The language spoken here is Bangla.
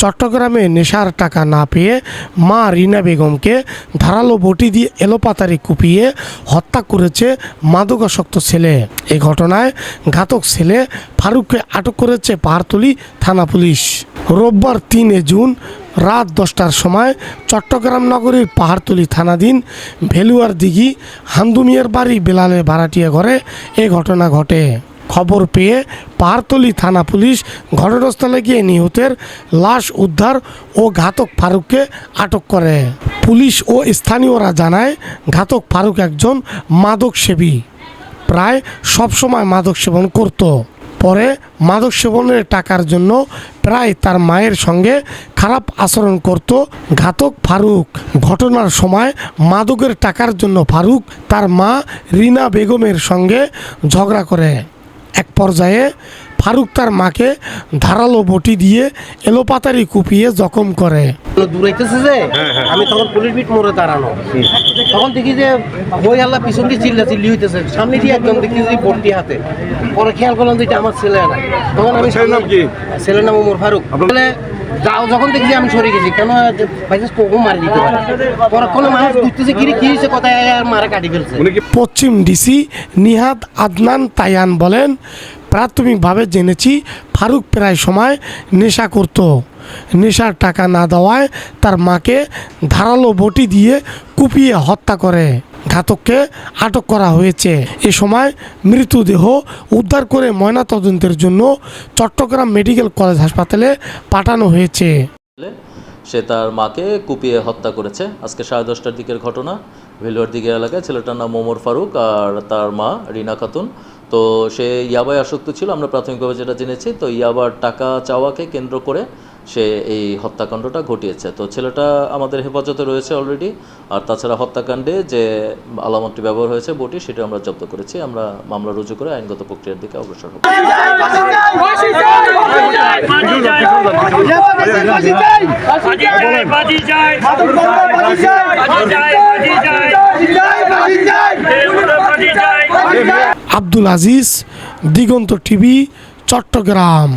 চট্টগ্রামে নেশার টাকা না পেয়ে মা রিনা বেগমকে ধারালো বটি দিয়ে এলোপাতারি কুপিয়ে হত্যা করেছে মাদকাসক্ত ছেলে। এ ঘটনায় ঘাতক ছেলে ফারুককে আটক করেছে পাহাড়তলি থানা পুলিশ। রোববার তিনে জুন রাত দশটার সময় চট্টগ্রাম নগরীর পাহাড়তলি থানাধীন ভেলুয়ার দিঘি হান্দুমিয়ার বাড়ি বেলালে ভাড়াটিয়া ঘরে এ ঘটনা ঘটে। খবর পেয়ে পাহাড়তলি থানা পুলিশ ঘটনাস্থলে গিয়ে নিহতের লাশ উদ্ধার ও ঘাতক ফারুককে আটক করে। পুলিশ ও স্থানীয়রা জানায়, ঘাতক ফারুক একজন মাদক সেবী প্রায় সবসময় মাদক সেবন করত। পরে মাদক সেবনের টাকার জন্য প্রায় তার মায়ের সঙ্গে খারাপ আচরণ করত ঘাতক ফারুক। ঘটনার সময় মাদকের টাকার জন্য ফারুক তার মা রিনা বেগমের সঙ্গে ঝগড়া করে। এক পর্যায়ে ফারুক তার মাকে ধারালো বটি দিয়ে এলোপাতারি কুপিয়ে জখম করে। দূরাইতেছে যে আমি তখন পুলিশ বিট মোড়ে দাঁড়ানো। তখন দেখি যে বই আল্লাহ পিছন দিয়ে চিল্লা চিল্লি হইতেছে। সামনে দিয়ে একদম দেখি যে বটি হাতে। পরে খেয়াল করলাম যে এটা আমার ছেলে না। তখন আমি ছেলের নাম কি? ছেলের নাম ওমর ফারুক। বলে যাও, যখন দেখছি আমি সরে গেছি, কেন ভাইজাস মারি দিতে পারে? পরক্ষণে মানুষ বুঝতেছে কিরে, কি হয়েছে? কোথায় মারা কাটি ফেলছে। পশ্চিম ডিসি নিহাদ আদনান তায়ান বলেন প্রাথমিকভাবে জেনেছি, ফারুক প্রায় সময় নেশা করত। নেশার টাকা না দেওয়ায় তার মাকে ধারালো বটি দিয়ে কুপিয়ে হত্যা করে। ঘাতককে আটক করা হয়েছে। এ সময় মৃতদেহ উদ্ধার করে ময়নাতদন্তের জন্য চট্টগ্রাম মেডিকেল কলেজ হাসপাতালে পাঠানো হয়েছে। সে তার মাকে কুপিয়ে হত্যা করেছে। আজকে সাড়ে দশটার দিকের ঘটনা। ভেলুয়ার দিকে এলাকায় ছেলেটার নাম মোমর ফারুক আর তার মা রিনা খাতুন। তো সে ইয়াবায় আসক্ত ছিল, আমরা প্রাথমিকভাবে যেটা জেনেছি, তো ইয়াবার টাকা চাওয়াকে কেন্দ্র করে সে এই হত্যাকাণ্ডটা ঘটিয়েছে। তো ছেলেটা আমাদের হেফাজতে রয়েছে অলরেডি আর তাছাড়া হত্যাকাণ্ডে যে আলামতটি ব্যবহার হয়েছে, বটি, সেটা আমরা জব্দ করেছি। আমরা মামলা রুজু করে আইনগত প্রক্রিয়ার দিকে অগ্রসর হব। আব্দুল আজিজ দিগন্ত টিভি চট্টগ্রাম।